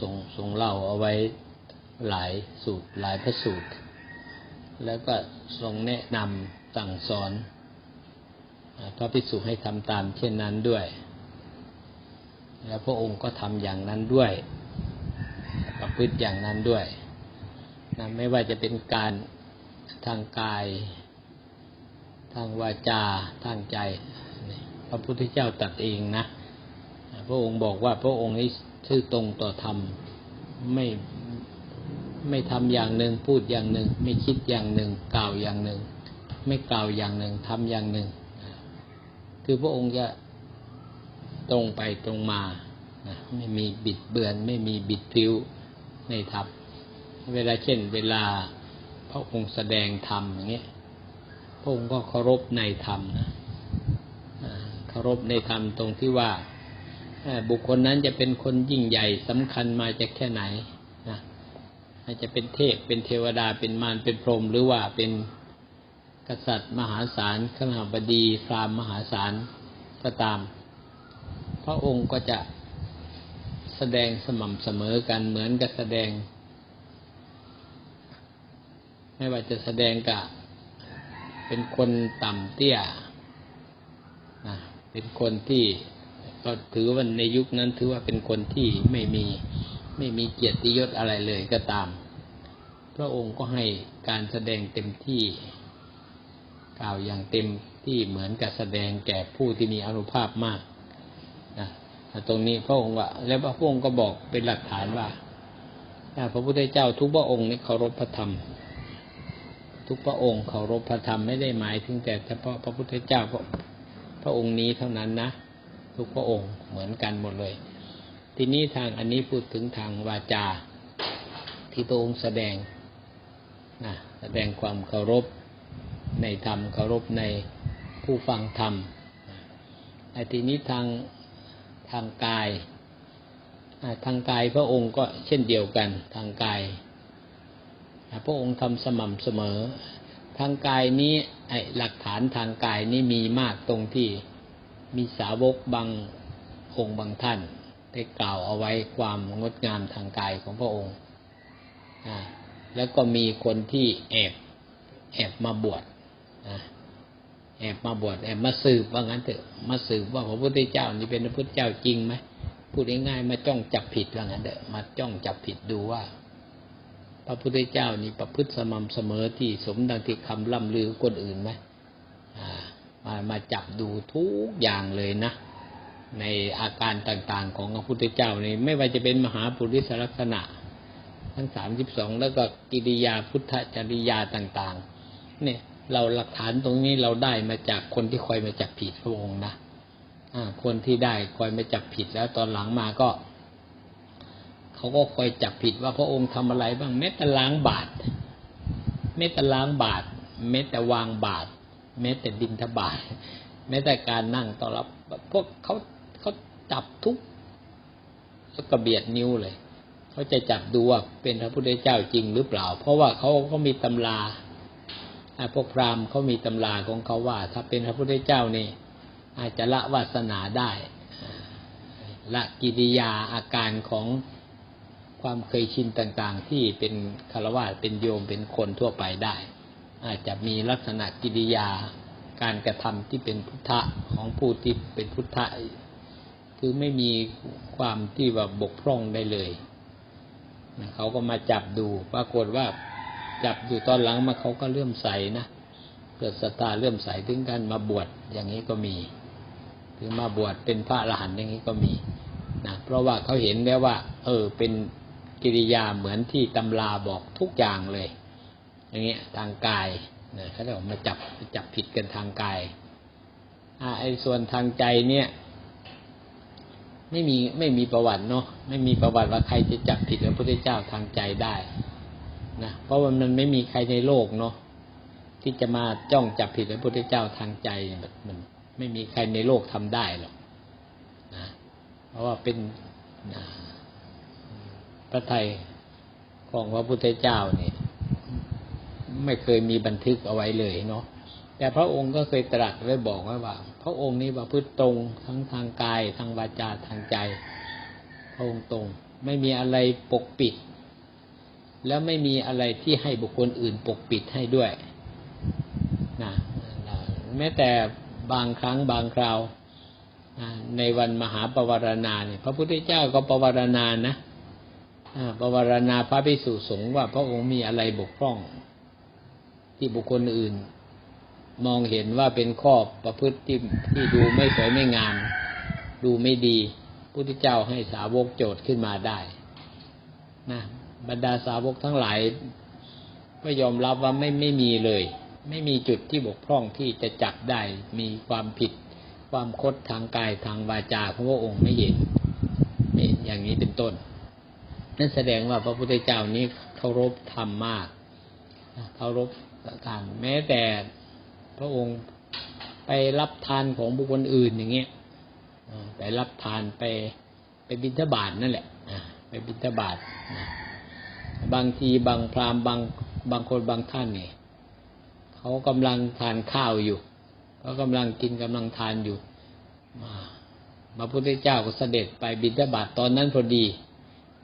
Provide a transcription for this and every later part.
ทรงทรงเล่าเอาไว้หลายสูตรหลายพระสูตร แล้วก็ทรงแนะนำสั่งสอนพระภิกษุให้ทำตามเช่นนั้นด้วย แล้วพระองค์ก็ทำอย่างนั้นด้วยประพฤติอย่างนั้นด้วยนะไม่ว่าจะเป็นการทางกาย ทางวาจา ทางใจ พระพุทธเจ้าตัดเองนะ พระองค์บอกว่าพระองค์นี้ ชื่อตรงต่อธรรมไม่ไม่ทำอย่างหนึ่งพูดอย่างหนึ่ง ไม่คิดอย่างหนึ่ง กล่าวอย่างหนึ่ง ไม่กล่าวอย่างหนึ่งทำอย่างหนึ่ง คือพระองค์จะตรงไปตรงมาไม่มีบิดเบือน ไม่มีบิดพิ้วในธรรมเวลาเช่น เวลาพระองค์แสดงธรรมอย่างเงี้ยพระองค์ก็เคารพในธรรมนะเคารพในธรรมตรงที่ว่า บุคคลนั้นจะเป็นคนยิ่งใหญ่สำคัญมาจากแค่ไหนนะอาจจะเป็นเทพเป็นเทวดาเป็นมารเป็นพรหมหรือว่าเป็นกษัตริย์มหาศาลขหบดีพราหมณ์มหาศาลก็ตาม พระองค์ก็จะแสดงสม่ำเสมอกันเหมือนกับแสดง ไม่ว่าจะแสดงกับเป็นคนต่ำเตี้ยนะเป็นคนที่ ก็ถือว่าในยุคนั้นถือว่าเป็นคนที่ไม่มีไม่มีเกียรติยศอะไรเลยก็ตาม พระองค์ก็ให้การแสดงเต็มที่กล่าวอย่างเต็มที่เหมือนกับแสดงแก่ผู้ที่มีอนุภาพมากนะตรงนี้พระองค์ว่า แล้วพระองค์ก็บอกเป็นหลักฐานว่าพระพุทธเจ้าทุกพระองค์นี้เคารพพระธรรม ทุกพระองค์เคารพพระธรรมไม่ได้หมายถึงแต่เฉพาะพระพุทธเจ้าพระองค์นี้เท่านั้นนะ ทุกพระองค์เหมือนกันหมดเลย ทีนี้ทางอันนี้พูดถึงทางวาจา ที่พระองค์แสดงนะแสดงความเคารพในธรรมเคารพในผู้ฟังธรรมไอ้ทีนี้ทางทางกายทางกายพระองค์ก็เช่นเดียวกันทางกายพระองค์ทำสม่ำเสมอ ทางกายนี้ไอ้หลักฐานทางกายนี้มีมากตรงที่ มีสาวกบางองค์บางท่าน ได้กล่าวเอาไว้ความงดงามทางกายของพระองค์อ่าแล้วก็มีคนที่แอบแอบมาบวชนะแอบมาบวชแอบมาสืบว่างั้นเถอะมาสืบว่าพระพุทธเจ้านี่เป็นพระพุทธเจ้าจริงไหมพูดง่ายๆมาจ้องจับผิดว่างั้นเถอะมาจ้องจับผิดดูว่า พระพุทธเจ้านี่ประพฤติสม่ำเสมอที่สมดังที่คำล่ำลือคนอื่นไหม มามาจับดูทุกอย่างเลยนะ ในอาการต่างๆของพระพุทธเจ้านี่ไม่ว่าจะเป็นมหาปุริสลักษณะ ทั้งสามสิบสองแล้วก็กิริยาพุทธจริยาต่างๆ เนี่ยเราหลักฐานตรงนี้เราได้มาจากคนที่คอยมาจับผิดพระองค์นะคนที่ได้คอยมาจับผิดแล้วตอนหลังมาก็เขาก็คอยจับผิดว่าพระองค์ทำอะไรบ้างแม้แต่ล้างบาตรแม้แต่ล้างบาตรแม้แต่วางบาตร แม้แต่ดินทบาทแม้แต่การนั่งต้อนรับ พวกเขาเขาจับทุกแล้วก็เบียดนิ้วเลย เขาจะจับดูว่าเป็นพระพุทธเจ้าจริงหรือเปล่า เพราะว่าเขาก็มีตำราพวกพราหมณ์เขามีตำราของเขาว่า ถ้าเป็นพระพุทธเจ้านี่ อาจจะละวาสนาได้ ละกิริยาอาการของความเคยชินต่างๆ ที่เป็นคารวะเป็นโยมเป็นคนทั่วไปได้ อาจจะมีลักษณะกิริยาการกระทำที่เป็นพุทธะของผู้ที่เป็นพุทธะคือไม่มีความที่ว่าบกพร่องได้เลยเขาก็มาจับดูปรากฏว่าจับดูตอนหลังมาเขาก็เลื่อมใสนะเกิดศรัทธาเลื่อมใสถึงกันมาบวชอย่างนี้ก็มีถึงมาบวชเป็นพระอรหันต์อย่างนี้ก็มีนะเพราะว่าเขาเห็นแล้วว่า เออเป็นกิริยาเหมือนที่ตำราบอกทุกอย่างเลย อย่างเงี้ยทางกายนะเขาเรียกว่ามาจับจับผิดกันทางกายอ่าไอ้ส่วนทางใจเนี่ย ไม่มีไม่มีประวัติเนาะไม่มีประวัติว่าใครจะจับผิดพระพุทธเจ้าทางใจได้นะเพราะว่ามันไม่มีใครในโลกเนาะที่จะมาจ้องจับผิดพระพุทธเจ้าทางใจมันไม่มีใครในโลกทำได้หรอกนะเพราะว่าเป็นนะพระไทยของพระพุทธเจ้าเนี่ย ไม่เคยมีบันทึกเอาไว้เลยเนาะแต่พระองค์ก็เคยตรัสไว้บอกไว้ว่า พระองค์นี้ประพฤติตรงทั้งทางกาย ทางวาจาทางใจ พระองค์ตรง ไม่มีอะไรปกปิด แล้วไม่มีอะไรที่ให้บุคคลอื่นปกปิดให้ด้วยนะแม้แต่บางครั้งบางคราวในวันมหาปวารณาเนี่ยพระพุทธเจ้าก็ปวารณานะปวารณาพระภิกษุสงฆ์ว่าพระองค์มีอะไรบกพร่อง ที่บุคคลอื่น มองเห็นว่าเป็นข้อประพฤติที่ที่ดูไม่สวยไม่งาม ดูไม่ดีพุทธเจ้าให้สาวกโจทย์ขึ้นมาได้นะบรรดาสาวกทั้งหลาย ก็ยอมรับว่าไม่ไม่มีเลย ไม่มีจุดที่บกพร่องที่จะจับได้ มีความผิด ความคดทางกายทางวาจาของพระองค์ไม่เห็นนี่อย่างนี้เป็นต้น นั่นแสดงว่าพระพุทธเจ้านี้เคารพธรรมมากเคารพ ธรรมแม้แต่พระองค์ไปรับทานของบุคคลอื่นอย่างเงี้ยอ่าไปรับทานไปไปบิณฑบาตนั่นแหละไปบิณฑบาตบางทีบางพราหมณ์บางบางคนบางท่านเนี่ยเขากำลังทานข้าวอยู่เขากำลังกินกำลังทานอยู่มาพระพุทธเจ้าก็เสด็จไปบิณฑบาตตอนนั้นพอดี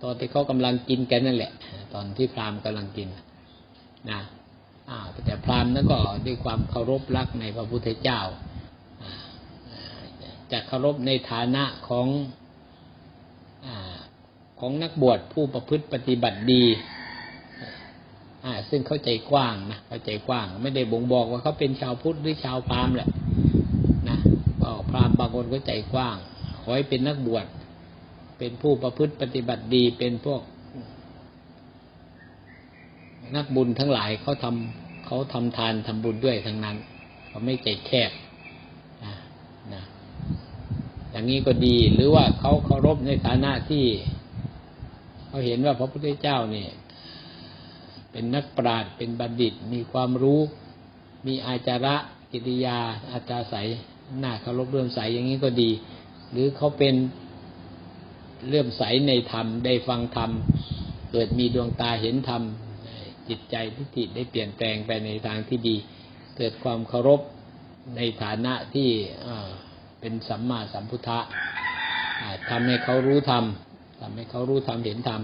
ตอนที่เขากำลังกินกันนั่นแหละ ตอนที่พราหมณ์กำลังกินนะ แต่พราหมณ์นั้นก็ด้วยความเคารพรักในพระพุทธเจ้า จะเคารพในฐานะของอของนักบวชผู้ประพฤติปฏิบัติดีซึ่งเข้าใจกว้างนะเข้าใจกว้าง ไม่ได้บ่งบอกว่าเขาเป็นชาวพุทธหรือชาวพราหมณ์แหละนะก็พราหมณ์บางคนก็ใจกว้างขอให้เป็นนักบวชเป็นผู้ประพฤติปฏิบัติดีเป็นพวก นักบุญทั้งหลายเขาทำเขาทำทานทำบุญด้วยทั้งนั้นเขาไม่ใจแคบนะอย่างนี้ก็ดีหรือว่าเขาเคารพในฐานะที่เขาเห็นว่าพระพุทธเจ้าเนี่ย เป็นนักปราชญ์เป็นบัณฑิต มีความรู้ มีอาจาระกิริยาอาจาศัยหน้าเคารพเรื่อมใสอย่างนี้ก็ดี หรือเขาเป็นเลื่อมใสในธรรมได้ฟังธรรมเกิดมีดวงตาเห็นธรรม จิตใจทิฏฐิได้เปลี่ยนแปลงไปในทางที่ดี เกิดความเคารพในฐานะที่เป็นสัมมาสัมพุทธะทำให้เขารู้ธรรมทำให้เขารู้ธรรมเห็นธรรม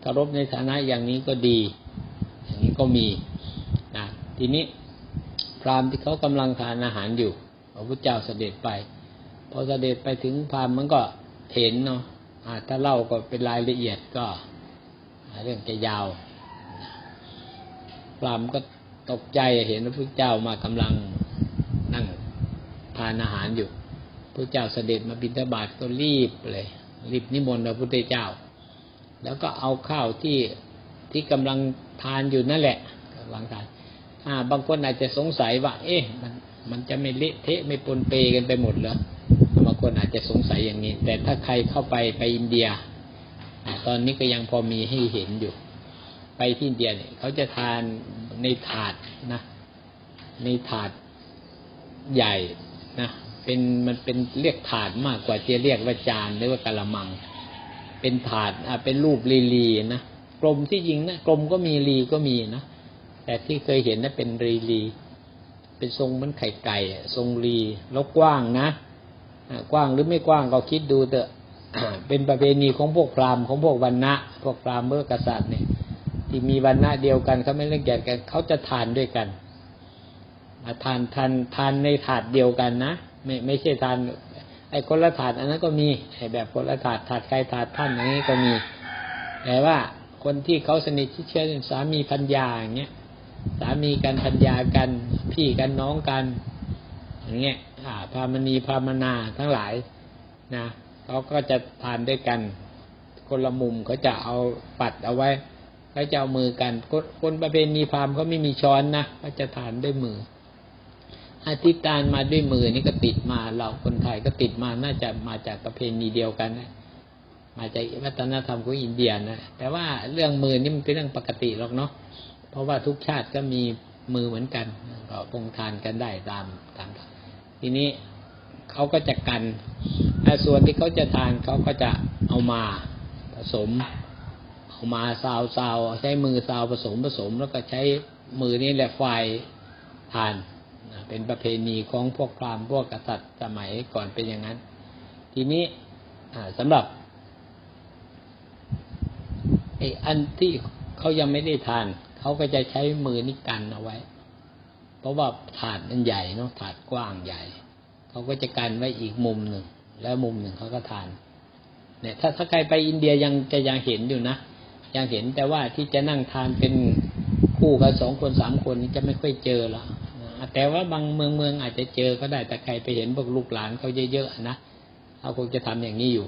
เคารพในฐานะอย่างนี้ก็ดี อย่างนี้ก็มีนะทีนี้พราหมณ์ที่เขากำลังทานอาหารอยู่พระพุทธเจ้าเสด็จไป พอเสด็จไปถึงพราหมณ์มันก็เห็นเนาะถ้าเล่าก็เป็นรายละเอียดก็ เรื่องจะยาว พรามก็ตกใจเห็นพระพุทธเจ้ามากำลังนั่งทานอาหารอยู่พระเจ้าเสด็จมาบิณฑบาตก็รีบเลยรีบนิมนต์พระพุทธเจ้า แล้วก็เอาข้าวที่ที่กำลังทานอยู่นั่นแหละกำลังทานอ่าบางคนอาจจะสงสัยว่า เอ๊ะมันมันจะไม่เละเทะไม่ปนเปกันไปหมดเหรอบางคนอาจจะสงสัยอย่างนี้ แต่ถ้าใครเข้าไปไปอินเดีย ตอนนี้ก็ยังพอมีให้เห็นอยู่ ไปที่อินเดียเนี่ยเขาจะทานในถาดนะ ในถาดใหญ่นะเป็นมันเป็นเรียกถาดมากกว่าจะเรียกว่าจานหรือว่ากะละมัง เป็นถาดอะเป็นรูปลีลีนะกลมที่จริงนะกลมก็มีลีก็มีนะแต่ที่เคยเห็นนะเป็นรีลี เป็นทรงเหมือนไข่ไก่อะทรงรีแล้วกว้างนะกว้างหรือไม่กว้างก็คิดดูเถอะเป็นประเพณีของพวกพราหมณ์ของพวกวันณะพวกพราหมณ์เมื่อกษัตริย์เนี่ย ที่มีวันณะเดียวกันเขาไม่เล่นแก่กันเขาจะทานด้วยกันอ่าทานทานทานในถาดเดียวกันนะไม่ไม่ใช่ทาน ไอ้คนละถาดอันนั้นก็มีไอ้แบบคนละถาดถาดใครถาดท่านอย่างนี้ก็มี แต่ว่าคนที่เขาสนิทที่เชื่อสามีพัญญาอย่างเงี้ยสามีกันพัญญากัน พี่กันน้องกัน อย่างเงี้ยอ่าพามณีพามนาทั้งหลายนะเขาก็จะทานด้วยกัน คนละมุมเขาจะเอาปัดเอาไว้ เขาจะเอามือกันคนคนประเพณีพราหมณ์เขาไม่มีช้อนนะเขาจะทานด้วยมืออาทิตย์การมาด้วยมือนี่ก็ติดมาเราคนไทยก็ติดมาน่าจะมาจากประเพณีเดียวกันนะมาจากวัฒนธรรมของอินเดียนะแต่ว่าเรื่องมือนี่มันเป็นเรื่องปกติหรอกเนาะเพราะว่าทุกชาติก็มีมือเหมือนกันก็พงทานกันได้ตามตามทีนี้เขาก็จะกันแต่ส่วนที่เขาจะทานเขาก็จะเอามาผสม อามาซาวซาวใช้มือซาวผสมผสม แล้วก็ใช้มือนี่แหละไฟทานเป็นประเพณีของพวกพราหมณ์พวกกษัตริย์สมัยก่อนเป็นอย่างนั้น ทีนี้สำหรับไอ้อันที่เขายังไม่ได้ทาน เขาก็จะใช้มือนี่กันเอาไว้ เพราะว่าถาดมันใหญ่เนาะถาดกว้างใหญ่ เขาก็จะกันไว้อีกมุมหนึ่ง แล้วมุมหนึ่งเขาก็ทานเนี่ยถ้าถ้าใครไปอินเดียยังจะยังเห็นอยู่นะ ยังเห็นแต่ว่าที่จะนั่งทานเป็นคู่กันสองคนสามคนนี่จะไม่ค่อยเจอละแต่ว่าบางเมืองเมืองอาจจะเจอก็ได้แต่ใครไปเห็นพวกลูกหลานเขาเยอะๆนะเขาคงจะทำอย่างนี้อยู่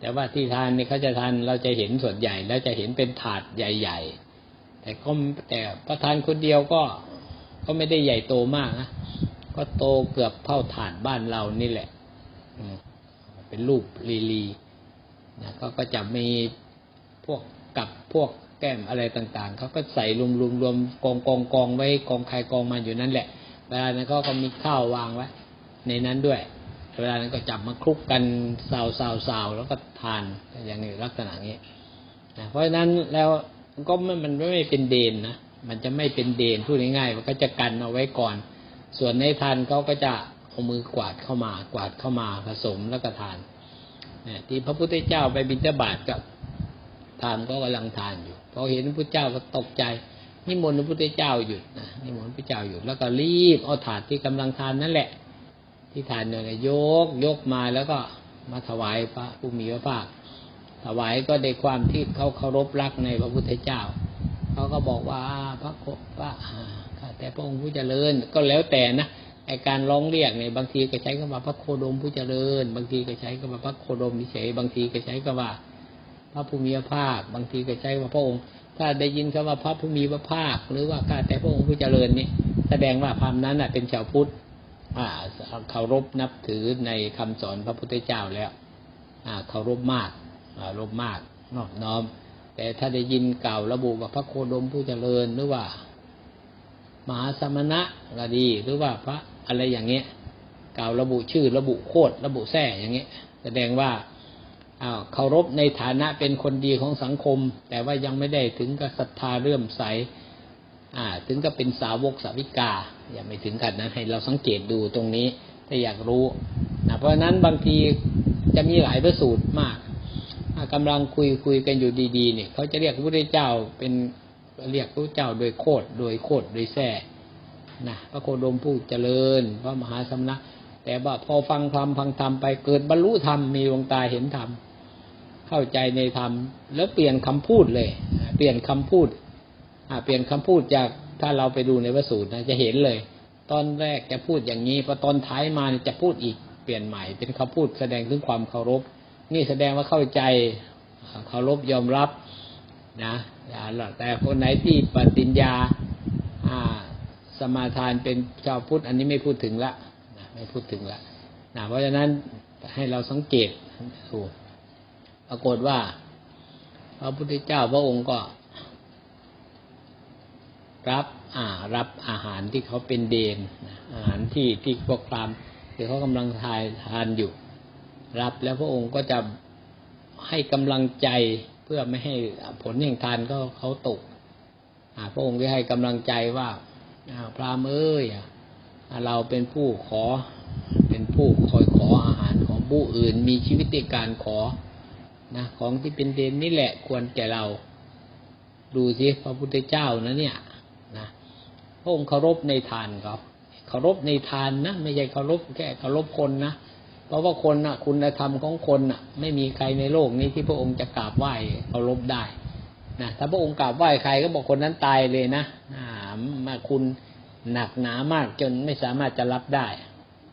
แต่ว่าที่ทานนี่เขาจะทานเราจะเห็นส่วนใหญ่แล้วจะเห็นเป็นถาดใหญ่ๆ แต่ก็แต่ประทานคนเดียวก็ก็ไม่ได้ใหญ่โตมากนะก็โตเกือบเท่าถาดบ้านเรานี่แหละอืเป็นรูปลีลีนะก็ก็จะมีพวก กับพวกแก้มอะไรต่างๆ เขาก็ใส่รวมรวมรวมกองกองกองไว้กองใครกองมันอยู่นั่นแหละ เวลานั้นเขาก็มีข้าววางไว้ ในนั้นด้วย เวลานั้นก็จับมาคลุกกันซาวซาวซาวแล้วก็ทานอย่างนี้ลักษณะนี้นะเพราะฉะนั้นแล้วก็ม่มันไม่เป็นเดนนะ มันจะไม่เป็นเดนพูดง่ายๆ มันก็จะกันเอาไว้ก่อน ส่วนในทานเขาก็จะเอามือกวาดเข้ามากวาดเข้ามาผสมแล้วก็ทานที่พระพุทธเจ้าไปบิณฑบาตกับ ทานก็กำลังทานอยู่พอเห็นพระเจ้าก็ตกใจ นิมนต์พระพุทธเจ้าหยุดนะนิมนต์พระเจ้าหยุดแล้วก็รีบเอาถาดที่กำลังทานนั่นแหละ ที่ทานเนี่ยยกยกมาแล้วก็มาถวายพระผู้มีพระภาคถวายก็ในความที่เขาเคารพรักในพระพุทธเจ้าเขาก็บอกว่าพระโคพระข้าแต่พระองค์ผู้เจริญก็แล้วแต่นะไอการร้องเรียกเนี่ยบางทีก็ใช้คำว่าพระโคดมผู้เจริญ บางทีก็ใช้คำว่าพระโคดมเฉยบางทีก็ใช้คำว่า พระผู้มีพระภาค บางทีก็ใช้ว่าพระองค์ ถ้าได้ยินคำว่าพระผู้มีพระภาค หรือว่าข้าแต่พระองค์ผู้เจริญนี่แสดงว่าพรามนั้นน่ะเป็นชาวพุทธอ่าเคารพนับถือในคำสอนพระพุทธเจ้าแล้วอ่าเคารพมากอ่ารพมากนอบน้อม แต่ถ้าได้ยินกล่าวระบุว่าพระโคดมผู้เจริญหรือว่ามหาสมณะก็ดี หรือว่าพระอะไรอย่างเงี้ยกล่าวระบุชื่อระบุโคดระบุแท้อย่างเงี้ย แสดงว่า อ้าวเคารพในฐานะเป็นคนดีของสังคม แต่ว่ายังไม่ได้ถึงกับศรัทธาเลื่อมใสอ่า ถึงกับเป็นสาวกสาวิกา อย่าไม่ถึงกันนะให้เราสังเกตดูตรงนี้ถ้าอยากรู้นะเพราะฉะนั้นบางทีจะมีหลายพระสูตรมากอ่ากำลังคุยคุยกันอยู่ดีๆเนี่ยเขาจะเรียกพระพุทธเจ้าเป็นเรียกพระเจ้าโดยโคดโดยโคดโดยแท้นะพระโคดมผู้เจริญ พระมหาสมณะแต่ว่าพอฟังธรรมฟังธรรมไปเกิดบรรลุธรรมมีดวงตาเห็นธรรม เข้าใจในธรรม แล้วเปลี่ยนคำพูดเลย เปลี่ยนคำพูดเปลี่ยนคำพูดจากถ้าเราไปดูในพระสูตรนะจะเห็นเลย ตอนแรกจะพูดอย่างนี้พอตอนท้ายมาจะพูดอีกเปลี่ยนใหม่ เป็นคำพูดแสดงถึงความเคารพ นี่แสดงว่าเข้าใจเคารพยอมรับนะแต่คนไหนที่ปฏิญญาสมาทานเป็นชาวพุทธอันนี้ไม่พูดถึงละไม่พูดถึงละนะเพราะฉะนั้นให้เราสังเกตดู รากฏว่า พระพุทธเจ้าพระองค์ก็ รับอ่ารับอาหารที่เขาเป็นเดนนอาหารที่ที่พวกพรามที่เขากำลังทายทานอยู่ รับแล้วพระองค์ก็จะให้กำลังใจเพื่อไม่ให้ผลแห่งทานก็เขาตกพระองค์ได้ให้กำลังใจว่าพรามเอ้ยเราเป็นผู้ขอเป็นผู้คอยขออาหารของผู้อื่นมีชีวิตในการขอ นะของที่เป็นเด่นนี่แหละควรแก่เรา ดูสิพระพุทธเจ้านะเนี่ยนะพระองค์เคารพในทานเขาเคารพในทานนะไม่ใช่เคารพแค่เคารพคนนะเพราะว่าคนนะคุณธรรมของคนนะไม่มีใครในโลกนี้ที่พระองค์จะกราบไหว้เคารพได้นะถ้าพระองค์กราบไหว้ใครก็บอกคนนั้นตายเลยนะอ่ามาคุณหนักหนามากจนไม่สามารถจะรับได้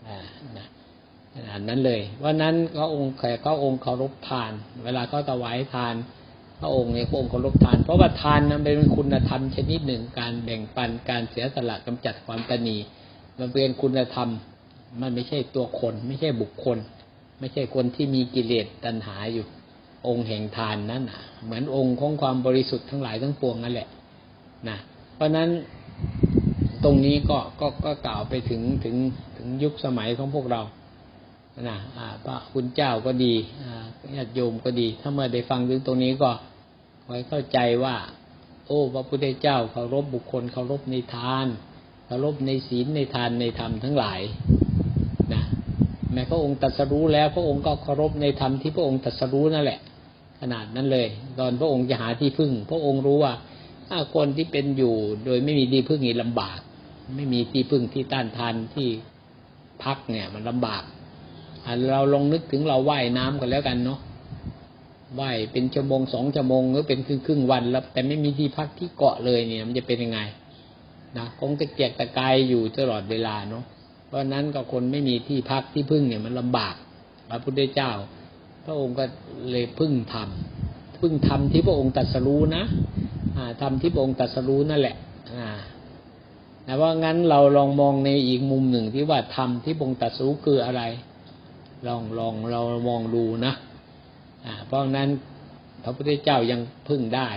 อ่านะ อันนั้นเลยว่านั้นเขาองค์แขกเขาองค์เคารพทาน เวลาเขาถวายทาน พระองค์เนี่ยพระองค์เคารพทาน เพราะว่าทานนั้นเป็นคุณธรรมชนิดหนึ่ง การแบ่งปันการเสียสละกำจัดความตนีมันเป็นคุณธรรม มันไม่ใช่ตัวคน ไม่ใช่บุคคล ไม่ใช่คนที่มีกิเลสตัณหาอยู่ องค์แห่งทานนั้นอะ เหมือนองค์ของความบริสุทธิ์ทั้งหลายทั้งปวงนั่นแหละนะเพราะนั้นตรงนี้ก็ก็ก็กล่าวไปถึงถึงถึงยุคสมัยของพวกเรา นะพระคุณเจ้าก็ดีญาติโยมก็ดี ถ้าเมื่อได้ฟังถึงตรงนี้ก็ขอให้เข้าใจว่า โอ้พระพุทธเจ้าเคารพบุคคลเคารพในทานเคารพในศีลในทานในธรรมทั้งหลายนะแม้พระองค์ตรัสรู้แล้วพระองค์ก็เคารพในธรรมที่พระองค์ตรัสรู้นั่นแหละ ขนาดนั้นเลย ตอนพระองค์จะหาที่พึ่ง พระองค์รู้ว่าถ้าคนที่เป็นอยู่โดยไม่มีที่พึ่งนี่ลำบาก ไม่มีที่พึ่งที่ต้านทานที่พักเนี่ยมันลำบาก เราลองนึกถึงเราว่ายน้ำกันแล้วกันเนาะว่ายเป็นชั่วโมงสองชั่วโมงหรือเป็นครึ่งครึ่งวันแล้ว แต่ไม่มีที่พักที่เกาะเลยเนี่ย มันจะเป็นยังไงนะคงตะเกียกตะกายอยู่ตลอดเวลาเนาะเพราะนั้นก็คนไม่มีที่พักที่พึ่งเนี่ยมันลำบากพระพุทธเจ้า พระองค์ก็เลยพึ่งธรรมพึ่งธรรมที่พระองค์ตรัสรู้นะอ่าธรรมที่พระองค์ตรัสรู้นั่นแหละอ่าแต่ว่างั้นเราลองมองในอีกมุมหนึ่งที่ว่าธรรมที่พระองค์ตรัสรู้คืออะไร ลองลองเรามองดูนะเพราะงั้นพระพุทธเจ้ายังพึ่งได้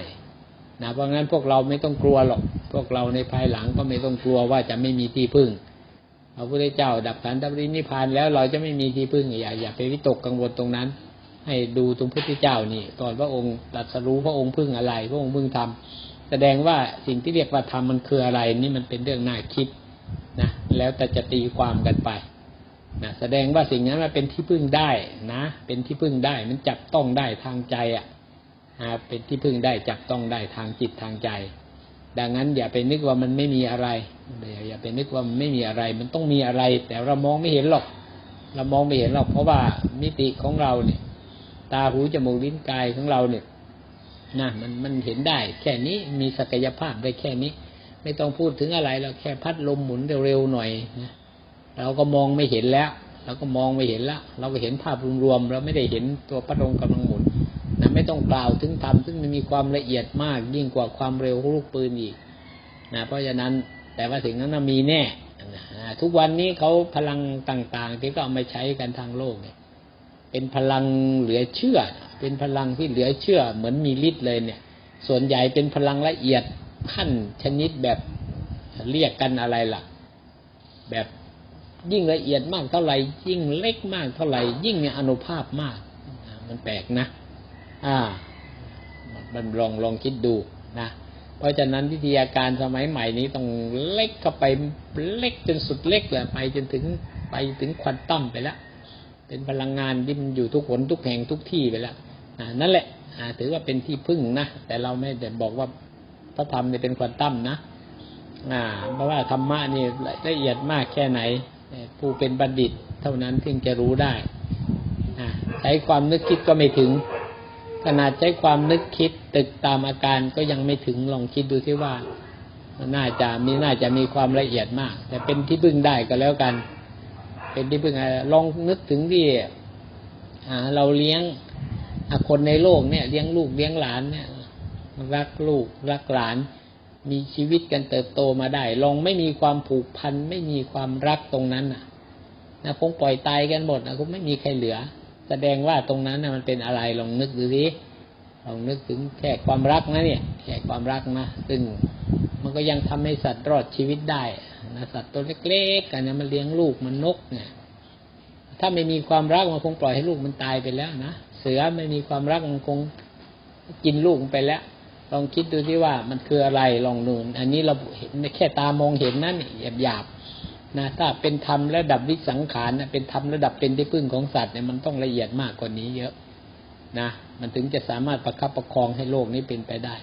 นะเพราะงั้นพวกเราไม่ต้องกลัวหรอก พวกเราในภายหลังก็ไม่ต้องกลัวว่าจะไม่มีที่พึ่งพระพุทธเจ้าดับขันธปรินิพานแล้วเราจะไม่มีที่พึ่งอย่าอย่าไปวิตกกังวลตรงนั้น ให้ดูตรงพุทธเจ้านี่ก่อนพระองค์ตรัสรู้พระองค์พึ่งอะไร พระองค์พึ่งทำแสดงว่าสิ่งที่เรียกว่าธรรมมันคืออะไรนี่มันเป็นเรื่องน่าคิดนะแล้วแต่จะตีความกันไป นะแสดงว่าสิ่งนั้นมันเป็นที่พึ่งได้นะ เป็นที่พึ่งได้ มันจับต้องได้ทางใจอะเป็นที่พึ่งได้จับต้องได้ทางจิตทางใจ ดังนั้นอย่าไปนึกว่ามันไม่มีอะไรอย่าไปนึกว่ามันไม่มีอะไร มันต้องมีอะไร แต่เรามองไม่เห็นหรอก เรามองไม่เห็นหรอก เพราะว่ามิติของเราเนี่ย ตาหูจมูกลิ้นกายของเราเนี่ยนะมันมันเห็นได้ แค่นี้มีศักยภาพได้แค่นี้ ไม่ต้องพูดถึงอะไรเราแค่พัดลมหมุนเร็วๆหน่อยนะ เราก็มองไม่เห็นแล้วเราก็มองไม่เห็นแล้วเราก็เห็นภาพรวมๆเราไม่ได้เห็นตัวพัดลมกำลังหมุนนะไม่ต้องกล่าวถึงธรรมซึ่งมันมีความละเอียดมากยิ่งกว่าความเร็วของลูกปืนอีกนะเพราะฉะนั้นแต่ว่าสิ่งนั้นมีแน่นะทุกวันนี้เขาพลังต่างๆ ที่ก็เอามาใช้กันทางโลกเนี่ย เป็นพลังเหลือเชื่อ เป็นพลังที่เหลือเชื่อ เหมือนมีฤทธิ์เลยเนี่ย ส่วนใหญ่เป็นพลังละเอียดขั้นชนิดแบบเรียกกันอะไรล่ะ แบบ ยิ่งละเอียดมากเท่าไหร่ยิ่งเล็กมากเท่าไหร่ยิ่งมีอนุภาพมาก มันแปลกนะ อ่า มันลองลองคิดดูนะ เพราะฉะนั้นวิทยาการสมัยใหม่นี้ต้องเล็กเข้าไปเล็กจนสุดเล็กเลยไปจนถึงไปถึงควอนตัมไปแล้ว เป็นพลังงานที่มันอยู่ทุกหนทุกแห่งทุกที่ไปแล้วนั่นแหละถือว่าเป็นที่พึ่งนะ แต่เราไม่ได้บอกว่าพระธรรมเนี่ยเป็นควอนตัมนะ อ่า เพราะว่าธรรมะนี่ละเอียดมากแค่ไหน ผู้เป็นบัณฑิตเท่านั้นถึงจะรู้ได้ใช้ความนึกคิดก็ไม่ถึง ขนาดใช้ความนึกคิดตึกตามอาการก็ยังไม่ถึงลองคิดดูที่ว่าน่าจะมีน่าจะมีความละเอียดมาก แต่เป็นที่พึ่งได้ก็แล้วกัน เป็นที่พึ่งลองนึกถึงที่เราเลี้ยงคนในโลกเนี่ย เลี้ยงลูกเลี้ยงหลานเนี่ย รักลูกรักหลาน มีชีวิตกันเติบโตมาได้ ลองไม่มีความผูกพันไม่มีความรักตรงนั้นน่ะนะคงปล่อยตายกันหมดนะคงไม่มีใครเหลือ แสดงว่าตรงนั้นนะมันเป็นอะไรลองนึกดูสิลองนึกถึงแค่ความรักนะเนี่ยแค่ความรักนะซึ่งมันก็ยังทำให้สัตว์รอดชีวิตได้นะสัตว์ตัวเล็กๆกันนี่ยมันเลี้ยงลูกมันนกเนี่ย ถ้าไม่มีความรักมันคงปล่อยให้ลูกมันตายไปแล้วนะเสือไม่มีความรักมันคงกินลูกไปแล้ว ลองคิดดูที่ว่ามันคืออะไรลองนูนอันนี้เราเห็นแค่ตามองเห็นนั่นหยาบหยาบนะถ้าเป็นธรรมระดับวิสังขารนะเป็นธรรมระดับเป็นที่พึ่งของสัตว์เนี่ยมันต้องละเอียดมากกว่านี้เยอะนะมันถึงจะสามารถประคับประคองให้โลกนี้เป็นไปได้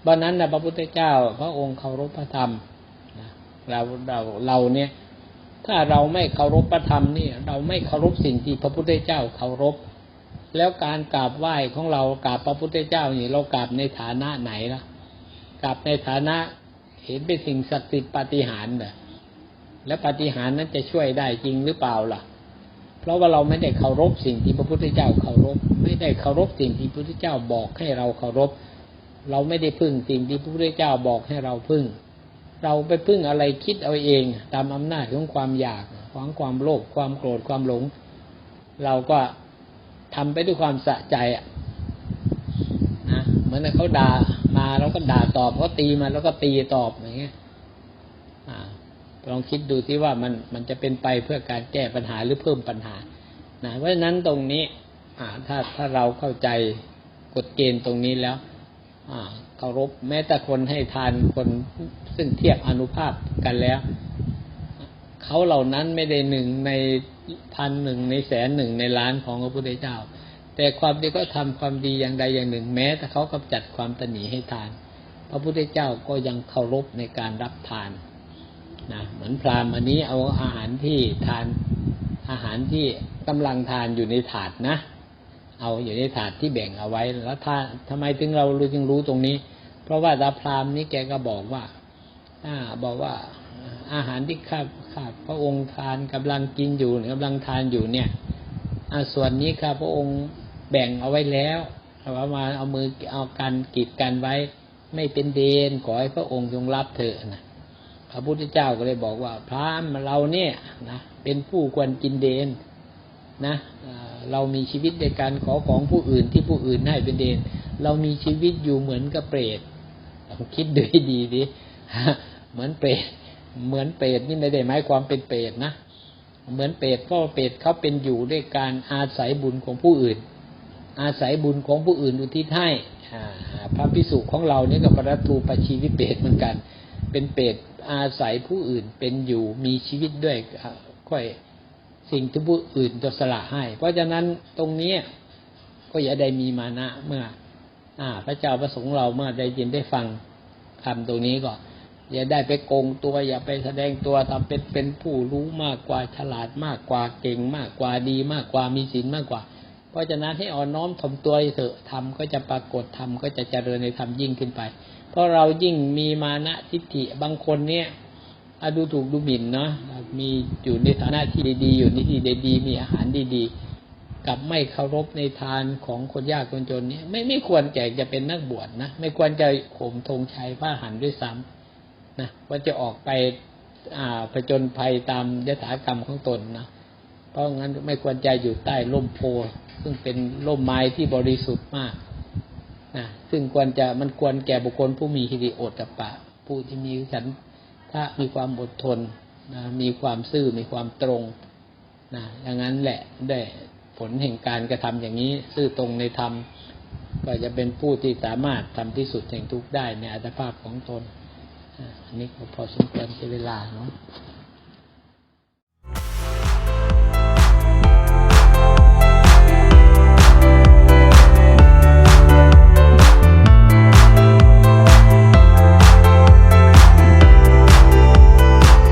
เพราะนั้นนะพระพุทธเจ้า พระองค์เคารพพระธรรมนะเราเราเราเนี่ย ถ้าเราไม่เคารพพระธรรมนี่ เราไม่เคารพสิ่งที่พระพุทธเจ้าเคารพ แล้วการกราบไหว้ของเรากราบพระพุทธเจ้านี่เรากราบในฐานะไหนล่ะกราบในฐานะเห็นเป็นสิ่งศักดิ์สิทธิ์ปฏิหารเหรอแล้วปฏิหารนั้นจะช่วยได้จริงหรือเปล่าล่ะ เพราะว่าเราไม่ได้เคารพสิ่งที่พระพุทธเจ้าเคารพ ไม่ได้เคารพสิ่งที่พระพุทธเจ้าบอกให้เราเคารพ เราไม่ได้พึ่งสิ่งที่พระพุทธเจ้าบอกให้เราพึ่ง เราไปพึ่งอะไรคิดเอาเอง ตามอำนาจของความอยากของความโลภความโกรธความหลง เราก็ ทำไปด้วยความสะใจอะนะเหมือนเขาด่ามาเราก็ด่าตอบเขาตีมาแล้วก็ตีตอบอย่างเงี้ยอ่าลองคิดดูที่ว่ามันมันจะเป็นไปเพื่อการแก้ปัญหาหรือเพิ่มปัญหานะเพราะฉะนั้นตรงนี้อ่าถ้าถ้าเราเข้าใจกฎเกณฑ์ตรงนี้แล้วอ่าเคารพแม้แต่คนให้ทานคนซึ่งเทียบอนุภาพกันแล้ว เขาเหล่านั้นไม่ได้หนึ่งในพันหนึ่งในแสนหนึ่งในล้านของพระพุทธเจ้า แต่ความดีก็ทำความดีอย่างใดอย่างหนึ่ง แม้แต่เขากำจัดความตนีให้ทาน พระพุทธเจ้าก็ยังเคารพในการรับทานนะเหมือนพราหมณ์อันนี้เอาอาหารที่ทานอาหารที่กำลังทานอยู่ในถาดนะ เอาอยู่ในถาดที่แบ่งเอาไว้แล้วถ้าทำไมถึงเรารู้จึงรู้ตรงนี้ เพราะว่าตาพราหมณ์นี้แกก็บอกว่า อ่า บอกว่าอาหารที่ข้า ข้าพระองค์ทานกำลังกินอยู่กำลังทานอยู่เนี่ยอส่วนนี้ข้าพระองค์แบ่งเอาไว้แล้วเอามาเอามือเอากันกีดกันไว้ ไม่เป็นเดนขอให้พระองค์จงรับเถอะนะพระพุทธเจ้าก็เลยบอกว่าพระมเราเนี่ยนะเป็นผู้ควรกินเดนนะเรามีชีวิตในการขอของผู้อื่นที่ผู้อื่นให้เป็นเดน เรามีชีวิตอยู่เหมือนกับเปรตคิดดูให้ดีดิเหมือนเปรต เหมือนเปรตนี่ไม่ได้หมายความเป็นเปรตนะ เหมือนเปรตเพราะเปรตเขาเป็นอยู่ด้วยการอาศัยบุญของผู้อื่น อาศัยบุญของผู้อื่นอุทิศให้พระพิสุของเราเนี่ยก็ปรัตตูปชีวิเปรตเหมือนกัน เป็นเปรตอาศัยผู้อื่นเป็นอยู่มีชีวิตด้วยค่อยสิ่งที่ผู้อื่นจะสละให้ เพราะฉะนั้นตรงนี้ก็อย่าได้มีมานะเมื่ออ่าพระเจ้าประสงค์เราเมื่อได้ยินได้ฟังคำตรงนี้ก็ อย่าได้ไปโกงตัว อย่าไปแสดงตัวทำเป็นเป็นผู้รู้มากกว่าฉลาดมากกว่าเก่งมากกว่าดีมากกว่ามีศีลมากกว่า เพราะฉะนั้นให้อ่อนน้อมถ่อมตัวเถอะธรรมก็จะปรากฏธรรมก็จะเจริญในธรรมยิ่งขึ้นไป เพราะเรายิ่งมีมานะทิฏฐิบางคนเนี่ยอดูถูกดูหมิ่นเนาะมีอยู่ในฐานะที่ดีๆอยู่ในที่ดีๆมีอาหารดีๆกับไม่เคารพในทานของคนยากคนจนเนี่ยไม่ไม่ควรแก่จะเป็นนักบวชนะ ไม่ควรจะข่มธงชัยผ้าหันด้วยซ้ำ นะว่าจะออกไปอ่าผจญภัยตามยถากรรมของตนนะเพราะงั้นไม่ควรจะอยู่ใต้ร่มโพซึ่งเป็นร่มไม้ที่บริสุทธิ์มากนะซึ่งควรจะมันควรแก่บุคคลผู้มีฮิริโอตตปปะ ผู้ที่มีฉันถ้ามีความอดทนนะมีความซื่อมีความตรงนะอย่างนั้นแหละได้ผลแห่งการกระทำอย่างนี้ ซื่อตรงในธรรม ก็จะเป็นผู้ที่สามารถทำที่สุดแห่งทุกข์ได้ในอัตภาพของตน อันนี้ก็พอสมควรใช้เวลาเนาะ